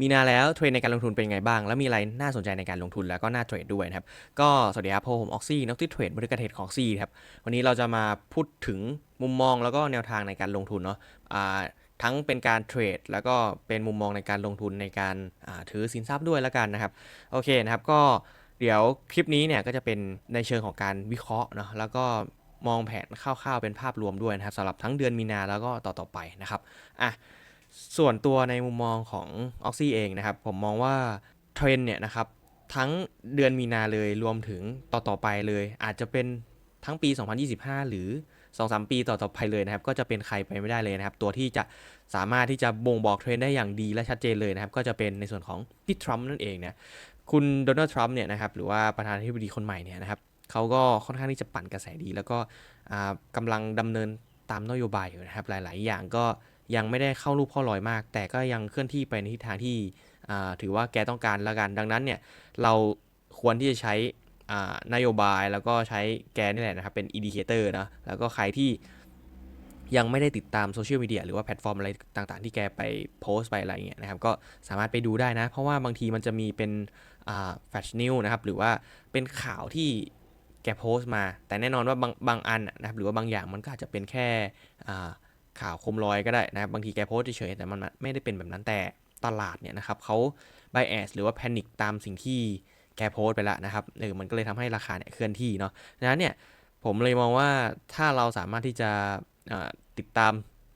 มีนาแล้วเทรนในการลงทุนเป็นไงบ้าง แล้วมีอะไรน่าสนใจในการลงทุนแล้วก็น่าเทรดด้วยนะครับ ก็สวัสดีครับผมออกซี่นักที่เทรดบริการเทรดของซีครับ วันนี้เราจะมาพูดถึงมุมมองแล้วก็แนวทางในการลงทุนเนาะทั้งเป็นการเทรดแล้วก็เป็นมุมมองในการลงทุนในการถือสินทรัพย์ด้วยแล้วกันนะครับ โอเคนะครับก็เดี๋ยวคลิปนี้เนี่ยก็จะเป็นในเชิงของการวิเคราะห์เนาะแล้วก็มองแผนคร่าวๆเป็นภาพรวมด้วยนะครับสำหรับทั้งเดือนมีนาแล้วก็ต่อๆไปนะครับอะ ส่วนตัวในมุมมองของออกซี่เองนะครับ ผมมองว่าเทรนด์เนี่ยนะครับ ทั้งเดือนมีนาเลยรวมถึงต่อๆไปเลย อาจจะเป็นทั้งปี 2025 หรือ 2-3 ปีต่อๆไปเลยนะครับ ก็จะเป็นใครไปไม่ได้เลยนะครับ ตัวที่จะสามารถที่จะบ่งบอกเทรนด์ได้อย่างดีและชัดเจนเลยนะครับ ก็จะเป็นในส่วนของพี่ทรัมป์นั่นเองเนี่ยคุณโดนัลด์ทรัมป์เนี่ยนะครับหรือว่าประธานาธิบดีคนใหม่เนี่ยนะครับเขาก็ค่อนข้างที่จะปั่นกระแสดี แล้วก็อ่ากำลังดำเนินตามนโยบายอยู่นะครับหลาย ๆ อย่างก็ ยังไม่ได้เข้ารูปเข้ารอยมาก แต่ก็ยังเคลื่อนที่ไปในทิศทางที่ถือว่าแกต้องการล้วกัน ดังนั้นเนี่ยเราควรที่จะใช้นโยบายแล้วก็ใช้แกนี่แหละนะครับ เป็นอินดิเคเตอร์นะแล้วก็ใครที่ยังไม่ได้ติดตามโซเชียลมีเดียหรือว่าแพลตฟอร์มอะไรต่างๆ ที่แกไปโพสต์ไปอะไรเงี้ยนะครับ ก็สามารถไปดูได้นะ เพราะว่าบางทีมันจะมีเป็นอ่าแฟชนิวนะครับ หรือว่าเป็นข่าวที่แกโพสต์มา แต่แน่นอนว่าบางบางอันนะครับหรือว่าบางอย่างมันก็อาจจะเป็นแค่ ข่าวคมลอยก็ได้นะครับบางทีแกโพสเฉยแต่มันไม่ได้เป็นแบบนั้นแต่ตลาดเนี่ยนะครับเขาไบแอสหรือว่าแพนิคตามสิ่งที่แกโพสไปแล้วนะครับเออมันก็เลยทำให้ราคาเนี่ยเคลื่อนที่เนาะดังนั้นเนี่ยผมเลยมองว่าถ้าเราสามารถที่จะติดตาม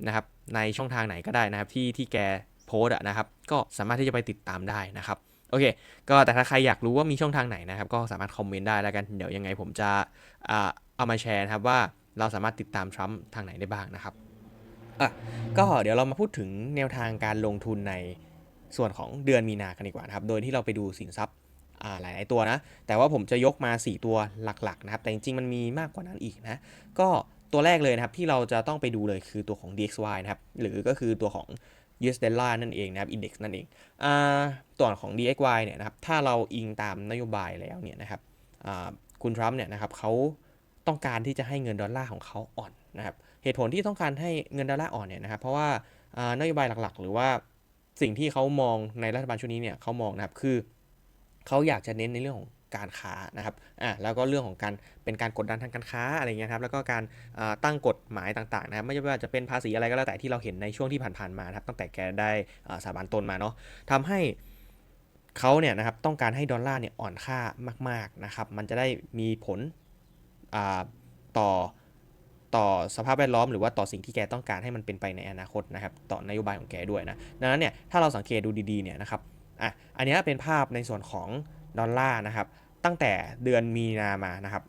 นะครับในช่องทางไหนก็ได้นะครับที่ที่แกโพสอะนะครับก็สามารถที่จะไปติดตามได้นะครับโอเค ก็แต่ถ้าใครอยากรู้ว่ามีช่องทางไหนนะครับ ก็สามารถคอมเมนต์ได้แล้วกัน เดี๋ยวยังไงผมจะอ่าเอามาแชร์นะครับว่าเราสามารถติดตามทรัมป์ทางไหนได้บ้างนะครับ อะก็เดี๋ยวเรามาพูดถึงแนวทางการลงทุนในส่วนของเดือนมีนากันดีกว่านะครับ โดยที่เราไปดูสินทรัพย์อ่าหลาย ๆ ตัวนะ แต่ว่าผมจะยกมา 4 ตัวหลัก ๆ นะครับ แต่จริง ๆ มันมีมากกว่านั้นอีกนะ ก็ตัวแรกเลยนะครับที่เราจะต้องไปดูเลยคือตัวของ DXY นะครับ หรือก็คือตัวของ US Dollar นั่นเองนะครับ Index นั่นเองอ่าตัวของ DXY เนี่ยนะครับ ถ้าเราอิงตามนโยบายแล้วเนี่ยนะครับอ่าคุณทรัมป์เนี่ยนะครับเขาต้องการที่จะให้เงินดอลลาร์ของเขาอ่อนนะครับ เหตุผลที่ต้องการให้เงินดอลลาร์อ่อนเนี่ยนะครับเพราะว่านโยบายหลักๆ หรือว่าสิ่งที่เขามองในรัฐบาลชุดนี้เนี่ยเขามองนะครับคือเขาอยากจะเน้นในเรื่องของการค้านะครับอ่าแล้วก็เรื่องของการเป็นการกดดันทางการค้าอะไรเงี้ยครับแล้วก็การตั้งกฎหมายต่างๆนะครับไม่ว่าจะเป็นภาษีอะไรก็แล้วแต่ที่เราเห็นในช่วงที่ผ่านๆมาครับตั้งแต่แกได้สถาบันตนมาเนาะทำให้เขาเนี่ยนะครับต้องการให้ดอลลาร์เนี่ยอ่อนค่ามากๆนะครับมันจะได้มีผลต่อ ต่อสภาพแวดล้อมหรือว่าต่อสิ่งที่แกต้องการให้มันเป็นไปในอนาคตนะครับต่อนโยบายของแกด้วยนะดังนั้นเนี่ยถ้าเราสังเกตดูดีๆเนี่ยนะครับอะอันนี้เป็นภาพในส่วนของดอลลาร์นะครับตั้งแต่เดือนมีนามานะครับ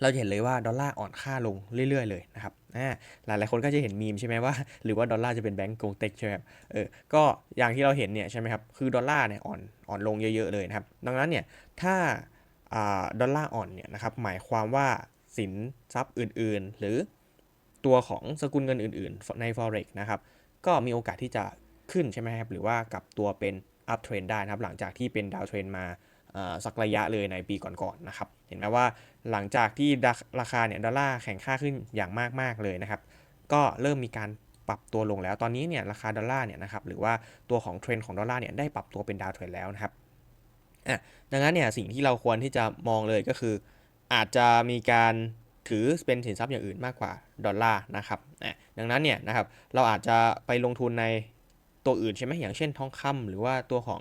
เราจะเห็นเลยว่าดอลลาร์อ่อนค่าลงเรื่อยๆเลยนะครับอ่าหลายๆคนก็จะเห็นมีมใช่ไหมว่า หรือว่าดอลลาร์จะเป็นแบงก์กงเต็กใช่ไหมครับ เออ ก็อย่างที่เราเห็นเนี่ยใช่ไหมครับ คือดอลลาร์เนี่ยอ่อนอ่อนลงเยอะๆเลยนะครับ ดังนั้นเนี่ยถ้าอ่าดอลลาร์อ่อนเนี่ยนะครับหมายความว่า สินทรัพย์อื่นๆ หรือตัวของสกุลเงินอื่นๆ ใน forex นะครับ ก็มีโอกาสที่จะขึ้นใช่ไหมครับ หรือว่ากลับตัวเป็น up trend ได้นะครับ หลังจากที่เป็น down trend มาสักระยะเลยในปีก่อนๆนะครับ เห็นไหมว่าหลังจากที่ราคาเนี่ยดอลลาร์แข่งค่าขึ้นอย่างมากๆเลยนะครับ ก็เริ่มมีการปรับตัวลงแล้ว ตอนนี้เนี่ยราคาดอลลาร์เนี่ยนะครับ หรือว่าตัวของเทรนด์ของดอลลาร์เนี่ยได้ปรับตัวเป็นดาวเทรนแล้วนะครับอะดังนั้นเนี่ยสิ่งที่เราควรที่จะมองเลยก็คือ อาจจะมีการถือเป็นสินทรัพย์อย่างอื่นมากกว่าดอลลาร์นะครับดังนั้นเนี่ยนะครับเราอาจจะไปลงทุนในตัวอื่นใช่ไหมอย่างเช่นทองคำหรือว่าตัวของ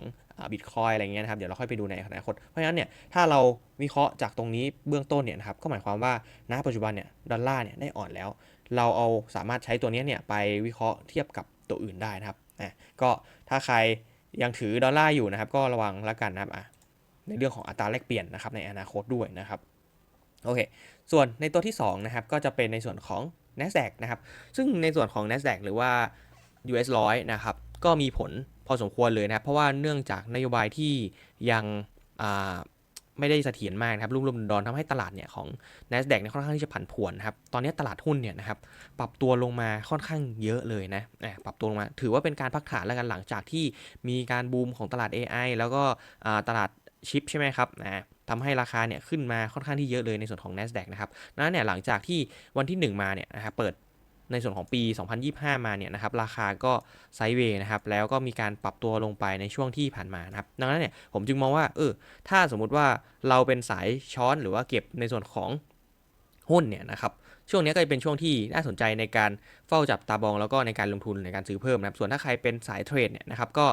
บิตคอยอะไรเงี้ยนะครับเดี๋ยวเราค่อยไปดูในอนาคตเพราะฉะนั้นเนี่ยถ้าเราวิเคราะห์จากตรงนี้เบื้องต้นเนี่ยนะครับก็หมายความว่าณปัจจุบันเนี่ยดอลลาร์เนี่ยได้อ่อนแล้ว เราเอาสามารถใช้ตัวนี้เนี่ยไปวิเคราะห์เทียบกับตัวอื่นได้นะครับอะก็ถ้าใครยังถือดอลลาร์อยู่นะครับก็ระวังแล้วกันนะครับในเรื่องของอัตราแลกเปลี่ยนนะครับในอนาคตด้วยนะครับ โอเค ส่วนในตัวที่2นะครับก็จะเป็นในส่วนของ NASDAQ นะครับ ซึ่งในส่วนของ NASDAQ หรือว่า US 100นะครับก็มีผลพอสมควรเลยนะครับ เพราะว่าเนื่องจากนโยบายที่ยังไม่ได้เสถียรมากนะครับรุ่มรุ่มดอนทำให้ตลาดเนี่ยของ NASDAQ เนี่ยค่อนข้างที่จะผันผวนนะครับตอนนี้ตลาดหุ้นเนี่ยนะครับปรับตัวลงมาค่อนข้างเยอะเลยนะปรับตัวลงมา ถือว่าเป็นการพักฐานแล้วกันหลังจากที่มีการบูมของตลาด AI แล้วก็ตลาดชิปใช่ไหมครับนะ ทำให้ราคาเนี่ยขึ้นมาค่อนข้างที่เยอะเลยในส่วนของ NASDAQ นะครับนั้นเนี่ยหลังจากที่วันที่ 1 มาเนี่ยนะครับเปิดในส่วนของปี 2025 มาเนี่ยนะครับราคาก็ไซด์เวย์นะครับแล้วก็มีการปรับตัวลงไปในช่วงที่ผ่านมานะครับดังนั้นเนี่ยผมจึงมองว่าเออถ้าสมมุติว่าเราเป็นสายช้อนหรือว่าเก็บในส่วนของหุ้นเนี่ยนะครับ ช่วงนี้ก็จะเป็นช่วงที่น่าสนใจในการเฝ้าจับตาบองแล้วก็ในการลงทุนในการซื้อเพิ่มนะครับส่วนถ้าใครเป็นสายเทรดเนี่ยนะครับก็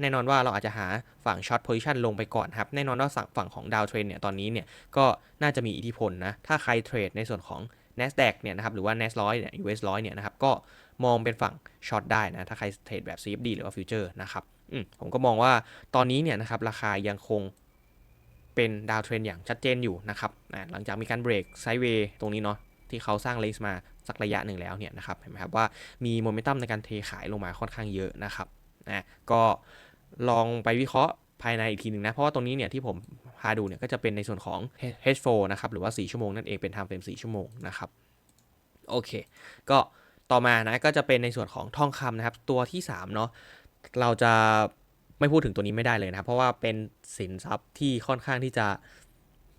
แน่นอนว่าเราอาจจะหาฝั่งช็อตโพซิชันลงไปก่อนครับแน่นอนว่าฝั่งของดาวเทรนเนี่ยตอนนี้เนี่ยก็น่าจะมีอิทธิพลนะถ้าใครเทรดในส่วนของ NASDAQ เนี่ยนะครับหรือว่า NAS ร้อยเนี่ย US ร้อยเนี่ยนะครับก็มองเป็นฝั่งช็อตได้นะถ้าใครเทรดแบบ CFD หรือว่าฟิวเจอร์นะครับอืมผมก็มองว่าตอนนี้เนี่ยนะครับราคายังคงเป็นดาวเทรนอย่างชัดเจนอยู่นะครับหลังจากมีการเบรกไซด์เวย์ตรงนี้เนาะ ที่เขาสร้างเลสมาสักระยะหนึ่งแล้วเนี่ยนะครับเห็นไหมครับว่ามีโมเมนตัมในการเทขายลงมาค่อนข้างเยอะนะครับนะก็ลองไปวิเคราะห์ภายในอีกทีหนึ่งนะ เพราะว่าตรงนี้เนี่ยที่ผมพาดูเนี่ยก็จะเป็นในส่วนของ H4 นะครับหรือว่า 4 ชั่วโมงนั่นเองเป็น time frame 4ชั่วโมงนะครับโอเค ก็ต่อมานะก็จะเป็นในส่วนของทองคำนะครับ ตัวที่3เนาะเราจะไม่พูดถึงตัวนี้ไม่ได้เลยนะครับ เพราะว่าเป็นสินทรัพย์ที่ค่อนข้างที่จะ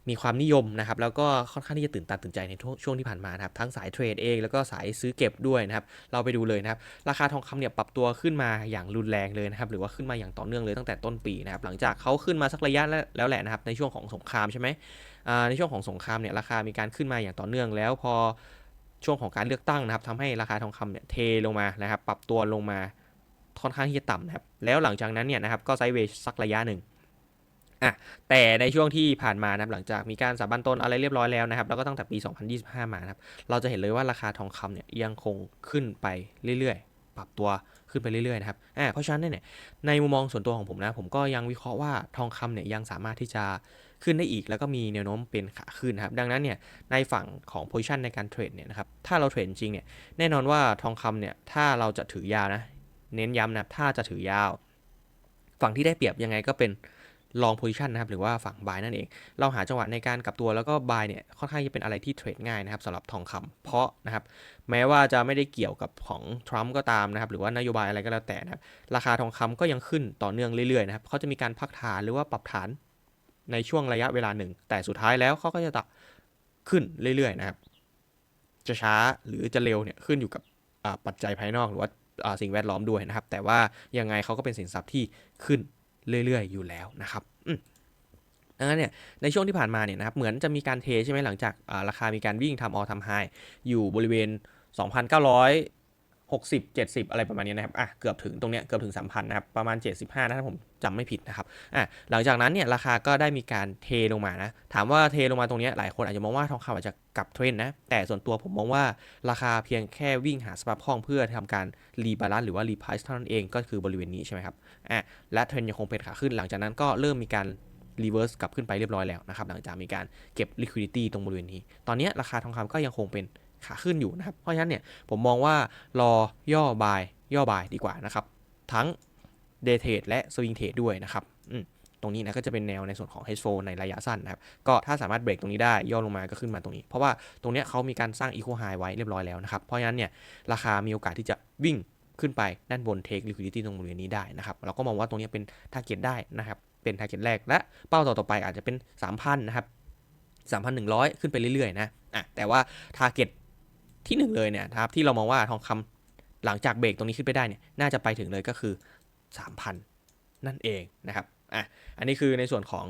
มีความนิยมนะครับ แล้วก็ค่อนข้างที่จะตื่นตาตื่นใจในช่วงที่ผ่านมานะครับ ทั้งสายเทรดเอง แล้วก็สายซื้อเก็บด้วยนะครับ เราไปดูเลยนะครับ ราคาทองคำเนี่ยปรับตัวขึ้นมาอย่างรุนแรงเลยนะครับ หรือว่าขึ้นมาอย่างต่อเนื่องเลยตั้งแต่ต้นปีนะครับ หลังจากเขาขึ้นมาสักระยะแล้วแหละนะครับ ในช่วงของสงครามใช่ไหมในช่วงของสงครามเนี่ยราคามีการขึ้นมาอย่างต่อเนื่องแล้วพอช่วงของการเลือกตั้งนะครับทำให้ราคาทองคำเนี่ยเทลงมานะครับ ปรับตัวลงมาค่อนข้างที่จะต่ำนะครับ แล้วหลังจากนั้นเนี่ยนะครับก็ไซด์เวย์สักระยะหนึ่ง อะแต่ในช่วงที่ผ่านมานะครับหลังจากมีการสาบันต้นอะไรเรียบร้อยแล้วนะครับแล้วก็ตั้งแต่ปี 2025 มานะครับเราจะเห็นเลยว่าราคาทองคำเนี่ยยังคงขึ้นไปเรื่อยๆ ปรับตัวขึ้นไปเรื่อยๆนะครับอ่าเพราะฉะนั้นเนี่ยในมุมมองส่วนตัวของผมนะผมก็ยังวิเคราะห์ว่าทองคำเนี่ยยังสามารถที่จะขึ้นได้อีกแล้วก็มีแนวโน้มเป็นขาขึ้นนะครับดังนั้นเนี่ยในฝั่งของ position ในการเทรดเนี่ยนะครับถ้าเราเทรดจริงเนี่ยแน่นอนว่าทองคำเนี่ยถ้าเราจะถือยาวนะเน้นย้ำนะถ้าจะถือยาว ฝั่งที่ได้เปรียบยังไงก็เป็น ลองโพซิชันนะครับหรือว่าฝั่งบายนั่นเอง เราหาจังหวะในการกลับตัวแล้วก็บายเนี่ยค่อนข้างจะเป็นอะไรที่เทรดง่ายนะครับสำหรับทองคำเพราะนะครับแม้ว่าจะไม่ได้เกี่ยวกับของทรัมป์ก็ตามนะครับหรือว่านโยบายอะไรก็แล้วแต่นะครับราคาทองคำก็ยังขึ้นต่อเนื่องเรื่อยๆนะครับเขาจะมีการพักฐานหรือว่าปรับฐานในช่วงระยะเวลาหนึ่ง แต่สุดท้ายแล้วเขาก็จะตักขึ้นเรื่อยๆนะครับจะช้าหรือจะเร็วเนี่ยขึ้นอยู่กับปัจจัยภายนอกหรือว่าสิ่งแวดล้อมด้วยนะครับ แต่ว่ายังไงเขาก็เป็นสินทรัพย์ที่ขึ้น เรื่อยๆ อยู่แล้วนะครับดังนั้นเนี่ยในช่วงที่ผ่านมาเนี่ยนะครับเหมือนจะมีการเทใช่ไหมหลังจากราคามีการวิ่งทำออทำไฮอยู่บริเวณ 2,960 70 อะไรประมาณนี้นะครับอะเกือบถึงตรงเนี้ยเกือบถึง 3,000 นะครับ ประมาณ 75 นะถ้าผม จำไม่ผิดนะครับอะหลังจากนั้นเนี่ยราคาก็ได้มีการเทลงมานะ ถามว่าเทลงมาตรงนี้หลายคนอาจจะมองว่าทองคำอาจจะกลับเทรนนะ แต่ส่วนตัวผมมองว่าราคาเพียงแค่วิ่งหาสภาพคล่องเพื่อทำการรีบาลานซ์หรือว่ารีไพรซ์เท่านั้นเองก็คือบริเวณนี้ใช่ไหมครับอะและเทรนยังคงเป็นขาขึ้น หลังจากนั้นก็เริ่มมีการรีเวิร์สกลับขึ้นไปเรียบร้อยแล้วนะครับหลังจากมีการเก็บ liquidity ตรงบริเวณนี้ ตอนนี้ราคาทองคำก็ยังคงเป็นขาขึ้นอยู่นะครับ เพราะฉะนั้นเนี่ยผมมองว่ารอย่อบายย่อบายดีกว่านะครับ ทั้ง day trade และ swing trade ด้วยนะครับตรงนี้นะก็จะเป็นแนวในส่วนของ H4 ในระยะสั้นนะครับ ก็ถ้าสามารถเบรกตรงนี้ได้ย่อลงมาก็ขึ้นมาตรงนี้ เพราะว่าตรงนี้เขามีการสร้าง equal high ไว้เรียบร้อยแล้วนะครับ เพราะฉะนั้นเนี่ยราคามีโอกาสที่จะวิ่งขึ้นไปด้านบน take liquidity ตรงบริเวณนี้ได้นะครับ เราก็มองว่าตรงนี้เป็น target ได้นะครับ เป็น target แรกและเป้าต่อต่อไปอาจจะเป็น 3,000 นะครับ 3,100 ขึ้นไปเรื่อยๆนะอะแต่ว่า target ที่ 1 เลยเนี่ยครับที่เรามองว่าทองคำหลังจากเบรกตรงนี้ขึ้นไปได้เนี่ยน่าจะไปถึงเลยก็คือ 3,000 นั่นเองนะครับอะอันนี้คือในส่วนของ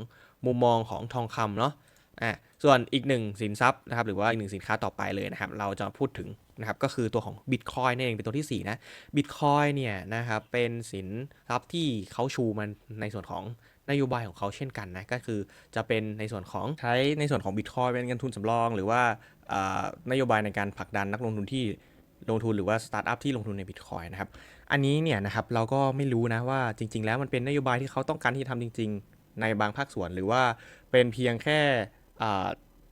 มุมมองของทองคำเนาะอะส่วนอีกหนึ่งสินทรัพย์นะครับหรือว่าอีกหนึ่งสินค้าต่อไปเลยนะครับเราจะพูดถึงนะครับก็คือตัวของ Bitcoin นั่นเองเป็นตัวที่ 4 นะ Bitcoin เนี่ยนะครับเป็นสินทรัพย์ที่เขาชูมันในส่วนของนโยบายของเขาเช่นกันนะก็คือจะเป็นในส่วนของใช้ในส่วนของ Bitcoin เป็นเงินทุนสำรอง หรือว่านโยบายในการผลักดันนักลงทุนที่ ลงทุนหรือว่าสตาร์ทอัพที่ลงทุนใน Bitcoin นะครับ อันนี้เนี่ยนะครับเราก็ไม่รู้นะว่าจริง ๆ แล้วมันเป็นนโยบายที่เขาต้องการที่จะทำจริง ๆ ในบางภาคส่วนหรือว่าเป็นเพียงแค่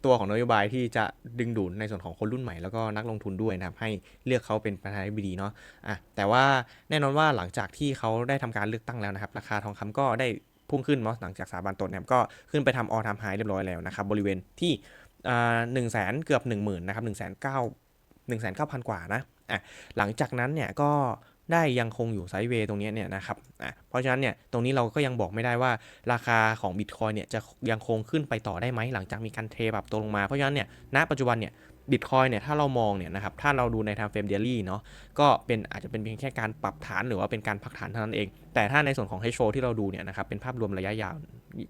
ตัวของนโยบายที่จะดึงดูดในส่วนของคนรุ่นใหม่แล้วก็นักลงทุนด้วยนะครับ ให้เลือกเขาเป็นประธานาธิบดีเนาะอะแต่ว่าแน่นอนว่าหลังจากที่เขาได้ทำการเลือกตั้งแล้วนะครับ ราคาทองคำก็ได้พุ่งขึ้นเนาะหลังจากสถาบันตนเนี่ยก็ขึ้นไปทำออทามไฮเรียบร้อยแล้วนะครับบริเวณที่หนึ่งแสนเกือบ 1 0,000 นะครับหนึ่งแสนเก้า หนึ่งแสนเก้าพันกว่านะอะหลังจากนั้นเนี่ยก็ได้ยังคงอยู่ไซด์เวย์ตรงนี้เนี่ยนะครับอะเพราะฉะนั้นเนี่ยตรงนี้เราก็ยังบอกไม่ได้ว่าราคาของบิตคอยเนี่ยจะยังคงขึ้นไปต่อได้ไหมหลังจากมีการเทปรับตัวลงมา เพราะฉะนั้นเนี่ยณปัจจุบันเนี่ยบิตคอยเนี่ยถ้าเรามองเนี่ยนะครับถ้าเราดูในทางเฟรมเดลี่เนาะก็เป็นอาจจะเป็นเพียงแค่การปรับฐานหรือว่าเป็นการพักฐานเท่านั้นเอง แต่ถ้าในส่วนของ H4 ที่เราดูเนี่ยนะครับเป็นภาพรวมระยะยาว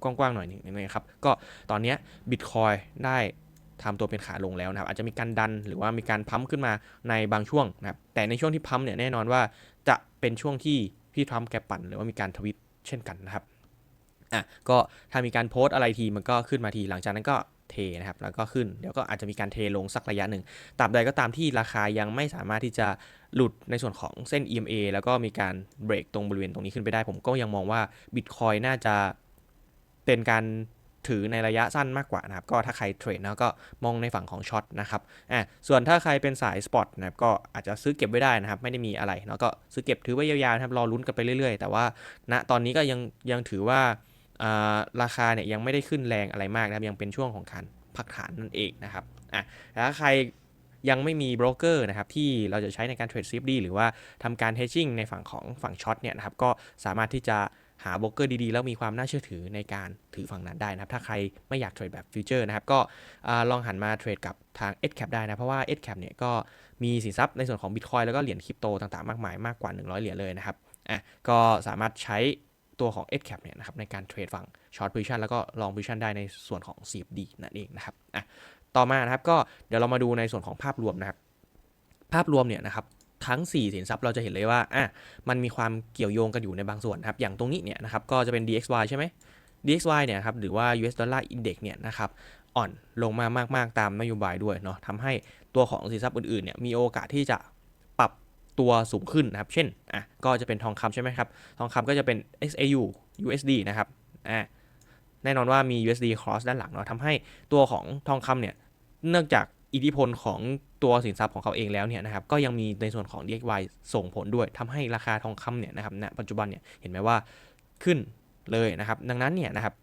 กว้างๆหน่อยนึงนะครับก็ตอนนี้บิตคอยได้ ทำตัวเป็นขาลงแล้วนะครับอาจจะมีการดันหรือว่ามีการพัมขึ้นมาในบางช่วงนะครับแต่ในช่วงที่พัมเนี่ยแน่นอนว่าจะเป็นช่วงที่พี่ทรัมป์แกปั่นหรือว่ามีการทวิตเช่นกันนะครับอะก็ถ้ามีการโพสต์อะไรทีมันก็ขึ้นมาทีหลังจากนั้นก็เทนะครับแล้วก็ขึ้นเดี๋ยวก็อาจจะมีการเทลงสักระยะหนึ่งตราบใดก็ตามที่ราคายังไม่สามารถที่จะหลุดในส่วนของเส้น EMA แล้วก็มีการเบรกตรงบริเวณตรงนี้ขึ้นไปได้ ผมก็ยังมองว่า Bitcoin น่าจะเป็นการ ถือในระยะสั้นมากกว่านะครับ ก็ถ้าใครเทรดนะก็มองในฝั่งของช็อตนะครับอะส่วนถ้าใครเป็นสายสปอตนะครับก็อาจจะซื้อเก็บไว้ได้นะครับ ไม่ได้มีอะไรเนาะก็ซื้อเก็บถือไว้ยาวๆนะครับรอลุ้นกันไปเรื่อยๆ แต่ว่าณตอนนี้ก็ยังยังถือว่าอ่าราคาเนี่ยยังไม่ได้ขึ้นแรงอะไรมากนะครับ ยังเป็นช่วงของการพักฐานนั่นเองนะครับอะแล้วถ้าใครยังไม่มีโบรกเกอร์นะครับที่เราจะใช้ในการเทรด CFD หรือว่าทำการ hedging ในฝั่งของฝั่งช็อตเนี่ยนะครับก็สามารถที่จะ หาโบรกเกอร์ดีๆ แล้วมีความน่าเชื่อถือในการถือฝั่งนั้นได้นะครับ ถ้าใครไม่อยากเทรดแบบฟิวเจอร์นะครับ ก็ลองหันมาเทรดกับทาง SCAP ได้นะ เพราะว่า SCAP เนี่ยก็มีสินทรัพย์ในส่วนของ Bitcoin แล้วก็เหรียญคริปโตต่างๆ มากมายมากกว่า 100 เหรียญเลยนะครับอะก็สามารถใช้ตัวของ SCAP เนี่ยนะครับในการเทรดฝั่ง Short Position แล้วก็ Long Position ได้ในส่วนของ CFD นั่นเองนะครับอะต่อมานะครับก็เดี๋ยวเรามาดูในส่วนของภาพรวมนะครับภาพรวมเนี่ยนะครับ ทั้ง4สินทรัพย์เราจะเห็นเลยว่าอะมันมีความเกี่ยวโยงกันอยู่ในบางส่วนนะครับ อย่างตรงนี้เนี่ยนะครับก็จะเป็น DXY ใช่ไหม DXY เนี่ยครับหรือว่า US Dollar Index เนี่ยนะครับอ่อนลงมามากๆตามนโยบายด้วยเนาะทำให้ตัวของสินทรัพย์อื่นๆเนี่ยมีโอกาสที่จะปรับตัวสูงขึ้นนะครับ เช่นอะก็จะเป็นทองคำใช่ไหมครับ ทองคำก็จะเป็น XAU USD นะครับอะแน่นอนว่ามี USD cross ด้านหลังเนาะทำให้ตัวของทองคำเนี่ยเนื่องจากอิทธิพลของ ตัวสินทรัพย์ของเขาเองแล้วเนี่ยนะครับก็ยังมีในส่วนของ DXY ส่งผลด้วยทำให้ราคาทองคำเนี่ยนะครับณปัจจุบันเนี่ยเห็นไหมว่าขึ้นเลยนะครับดังนั้นเนี่ยนะครับ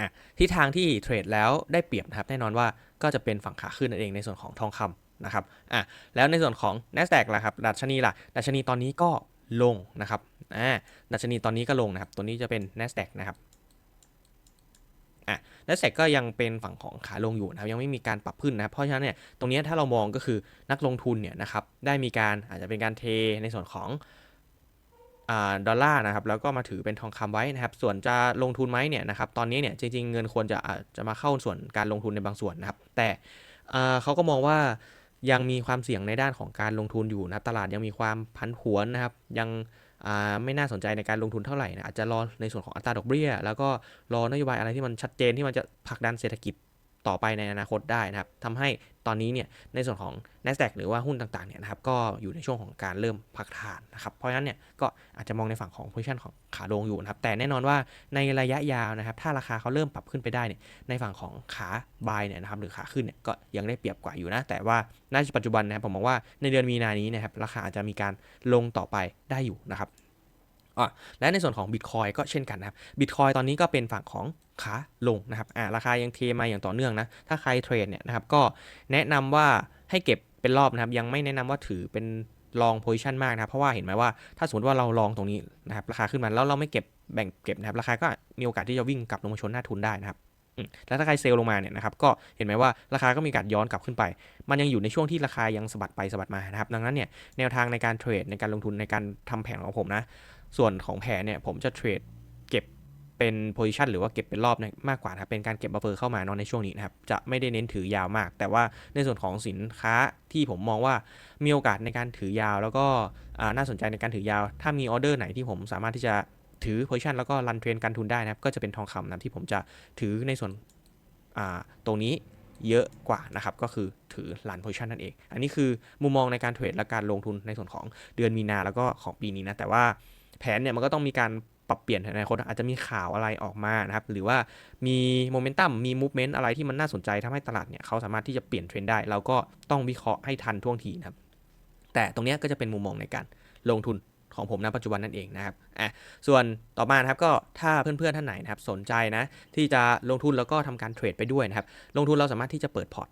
อะทิศทางที่เทรดแล้วได้เปรียบนะครับแน่นอนว่าก็จะเป็นฝั่งขาขึ้นนั่นเองในส่วนของทองคำนะครับอะแล้วในส่วนของ NASDAQ ล่ะครับดัชนีล่ะดัชนีตอนนี้ก็ลงนะครับอ่าดัชนีตอนนี้ก็ลงนะครับตัวนี้จะเป็น NASDAQ นะครับ และเสกก็ยังเป็นฝั่งของขาลงอยู่นะครับยังไม่มีการปรับขึ้นนะเพราะฉะนั้นเนี่ยตรงนี้ถ้าเรามองก็คือนักลงทุนเนี่ยนะครับได้มีการอาจจะเป็นการเทในส่วนของดอลลาร์นะครับแล้วก็มาถือเป็นทองคำไว้นะครับ ส่วนจะลงทุนไหมเนี่ยนะครับตอนนี้เนี่ยจริงๆเงินควรจะอาจจะมาเข้าส่วนการลงทุนในบางส่วนนะครับ แต่เขาก็มองว่ายังมีความเสี่ยงในด้านของการลงทุนอยู่นะตลาดยังมีความพันผวนนะครับยัง ไม่น่าสนใจในการลงทุนเท่าไหร่นะอาจจะรอในส่วนของอัตราดอกเบี้ย แล้วก็รอนโยบายอะไรที่มันชัดเจนที่มันจะผลักดันเศรษฐกิจ ต่อไปในอนาคตได้นะครับทำให้ตอนนี้เนี่ยในส่วนของ NASDAQ หรือว่าหุ้นต่างๆเนี่ยนะครับก็อยู่ในช่วงของการเริ่มพักฐานนะครับเพราะฉะนั้นเนี่ยก็อาจจะมองในฝั่งของ position ของขาลงอยู่นะครับแต่แน่นอนว่าในระยะยาวนะครับถ้าราคาเขาเริ่มปรับขึ้นไปได้เนี่ยในฝั่งของขาบายเนี่ยนะครับหรือขาขึ้นเนี่ยก็ยังได้เปรียบกว่าอยู่นะแต่ว่าณปัจจุบันนะครับผมมองว่าในเดือนมีนานี้นะครับราคาอาจจะมีการลงต่อไปได้อยู่นะครับ อะและในส่วนของ Bitcoin ก็เช่นกันนะครับ Bitcoin ตอนนี้ก็เป็นฝั่งของขาลงนะครับอ่าราคายังเทมาอย่างต่อเนื่องนะ ถ้าใครเทรดเนี่ยนะครับก็แนะนำว่าให้เก็บเป็นรอบนะครับ ยังไม่แนะนำว่าถือเป็นลองโพซิชันมากนะครับ เพราะว่าเห็นไหมว่าถ้าสมมติว่าเราลองตรงนี้นะครับราคาขึ้นมาแล้วเราไม่เก็บแบ่งเก็บนะครับราคาก็มีโอกาสที่จะวิ่งกลับลงมาชนหน้าทุนได้นะครับแล้วถ้าใครเซลลงมาเนี่ยนะครับก็เห็นไหมว่าราคาก็มีการย้อนกลับขึ้นไป มันยังอยู่ในช่วงที่ราคายังสะบัดไปสะบัดมานะครับดังนั้นเนี่ยแนวทางในการเทรดในการลงทุนในการทำแผนของผมนะ ส่วนของแผนเนี่ยผมจะเทรดเก็บเป็นโพซิชันหรือว่าเก็บเป็นรอบมากกว่านะครับเป็นการเก็บบัฟเฟอร์เข้ามาเนาะในช่วงนี้นะครับจะไม่ได้เน้นถือยาวมาก แต่ว่าในส่วนของสินค้าที่ผมมองว่ามีโอกาสในการถือยาว แล้วก็น่าสนใจในการถือยาว ถ้ามีออเดอร์ไหนที่ผมสามารถที่จะถือโพซิชันแล้วก็รันเทรนการทุนได้นะครับก็จะเป็นทองคำนะที่ผมจะถือในส่วนตรงนี้เยอะกว่านะครับก็คือถือลันโพซิชันนั่นเอง อันนี้คือมุมมองในการเทรดและการลงทุนในส่วนของเดือนมีนาแล้วก็ของปีนี้นะ แต่ว่า ผนเนี่ยมันก็ต้องมีการปรับเปลี่ยนในอนาคตอาจจะมีข่าวอะไรออกมานะครับ หรือว่ามีโมเมนตัมมีมูฟเมนต์อะไรที่มันน่าสนใจทำให้ตลาดเนี่ยเขาสามารถที่จะเปลี่ยนเทรนได้ เราก็ต้องวิเคราะห์ให้ทันท่วงทีนะครับ แต่ตรงนี้ก็จะเป็นมุมมองในการลงทุนของผมณปัจจุบันนั่นเองนะครับอะส่วนต่อมานะครับก็ถ้าเพื่อนๆท่านไหนนะครับสนใจนะที่จะลงทุนแล้วก็ทำการเทรดไปด้วยนะครับ ลงทุนเราสามารถที่จะเปิดพอร์ต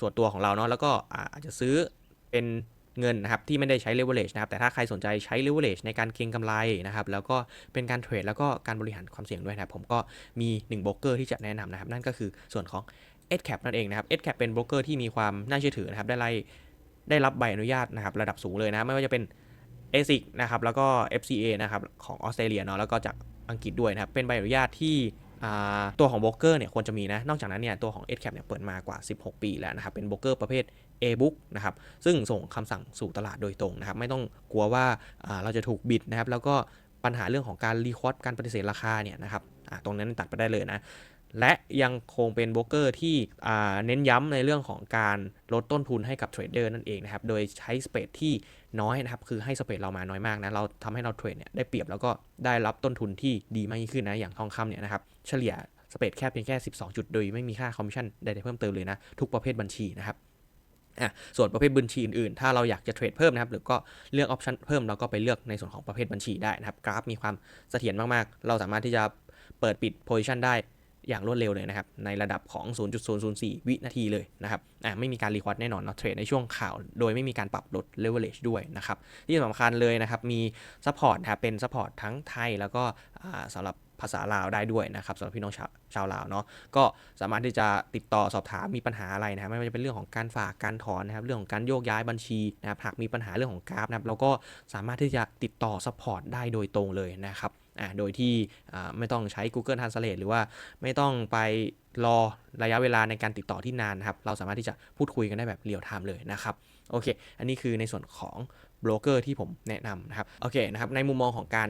ส่วนตัวของเราเนาะแล้วก็อาจจะซื้อเป็น เงินนะครับที่ไม่ได้ใช้ leverage นะครับแต่ถ้าใครสนใจใช้ leverage ในการเก็งกำไรนะครับแล้วก็เป็นการเทรดแล้วก็การบริหารความเสี่ยงด้วยนะครับผมก็มี1โบรกเกอร์ที่จะแนะนำนะครับนั่นก็คือส่วนของ s c a p นั่นเองนะครับ s c a p เป็นโบรกเกอร์ที่มีความน่าเชื่อถือนะครับได้ไล่ได้รับใบอนุญาตนะครับระดับสูงเลยนะไม่ว่าจะเป็น ASIC นะครับแล้วก็ FCA นะครับของออสเตรเลียเนาะแล้วก็จากอังกฤษด้วยนะครับเป็นใบอนุญาตที่ตัวของโบรกเกอร์เนี่ยควรจะมีนะ นอกจากนั้นเนี่ยตัวของ s c a p เนี่ยเปิดมากว่า 16 ปีแล้วนะครับ เป็นโบรกเกอร์ประเภท A-book นะครับซึ่งส่งคำสั่งสู่ตลาดโดยตรงนะครับไม่ต้องกลัวว่าเราจะถูกบิดนะครับแล้วก็ปัญหาเรื่องของการรีคอร์ดการปฏิเสธราคาเนี่ยนะครับตรงนั้นตัดไปได้เลยนะและยังคงเป็นโบรกเกอร์ที่เน้นย้ำในเรื่องของการลดต้นทุนให้กับเทรดเดอร์นั่นเองนะครับ โดยใช้สเปดที่น้อยนะครับ คือให้สเปดเรามาน้อยมากนะ เราทำให้เราเทรดเนี่ยได้เปรียบแล้วก็ได้รับต้นทุนที่ดีมากยิ่งขึ้นนะ อย่างทองคำเนี่ยนะครับ เฉลี่ยสเปดแค่เพียงแค่ 12 จุด โดยไม่มีค่าคอมมิชชั่นใดๆเพิ่มเติมเลยนะ ทุกประเภทบัญชีนะครับ อะส่วนประเภทบัญชีอื่นๆ ถ้าเราอยากจะเทรดเพิ่มนะครับ หรือก็เลือกออปชันเพิ่มเราก็ไปเลือกในส่วนของประเภทบัญชีได้นะครับ กราฟมีความเสถียรมากๆ เราสามารถที่จะเปิดปิดโพซิชันได้อย่างรวดเร็วเลยนะครับ ในระดับของ 0.004 วินาทีเลยนะครับอะไม่มีการรีควอดแน่นอนเนาะเทรดในช่วงข่าว โดยไม่มีการปรับลด leverage ด้วยนะครับ ที่สำคัญเลยนะครับ มีซัพพอร์ตนะครับเป็นซัพพอร์ตทั้งไทยแล้วก็อ่าสำหรับ ภาษาลาวได้ด้วยนะครับสำหรับพี่น้องชาวชาวลาวเนาะก็สามารถที่จะติดต่อสอบถามมีปัญหาอะไรนะครับไม่ว่าจะเป็นเรื่องของการฝากการถอนนะครับเรื่องของการโยกย้ายบัญชีนะครับหากมีปัญหาเรื่องของกราฟนะครับเราก็สามารถที่จะติดต่อซัพพอร์ตได้โดยตรงเลยนะครับอ่าโดยที่ไม่ต้องใช้ Google Translate หรือว่าไม่ต้องไปรอระยะเวลาในการติดต่อที่นานนะครับ เราสามารถที่จะพูดคุยกันได้แบบเรียลไทม์เลยนะครับ โอเค อันนี้คือในส่วนของโบรกเกอร์ที่ผมแนะนำนะครับ โอเคนะครับ ในมุมมองของการ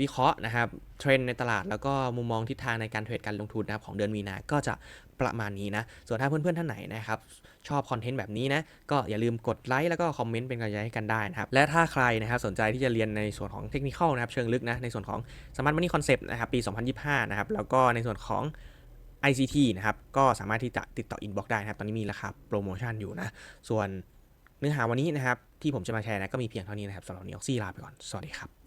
วิเคราะห์นะครับเทรนด์ในตลาดแล้วก็มุมมองทิศทางในการเทรดการลงทุนนะครับของเดือนมีนา ก็จะประมาณนี้นะ ส่วนถ้าเพื่อนๆท่านไหนนะครับชอบคอนเทนต์แบบนี้นะ ก็อย่าลืมกดไลค์แล้วก็คอมเมนต์เป็นกำลังใจให้กันได้นะครับ และถ้าใครนะครับสนใจที่จะเรียนในส่วนของเทคนิคนะครับเชิงลึกนะในส่วนของ Smart Money Concept นะครับปี 2025 นะครับแล้วก็ในส่วนของ ICT นะครับก็สามารถที่จะติดต่อ inbox ได้นะครับตอนนี้มีราคาโปรโมชั่นอยู่นะส่วนเนื้อหาวันนี้นะครับที่ผมจะมาแชร์นะก็มีเพียงเท่านี้นะครับสำหรับนนี้ออกซี่ลาไปก่อน สวัสดีครับ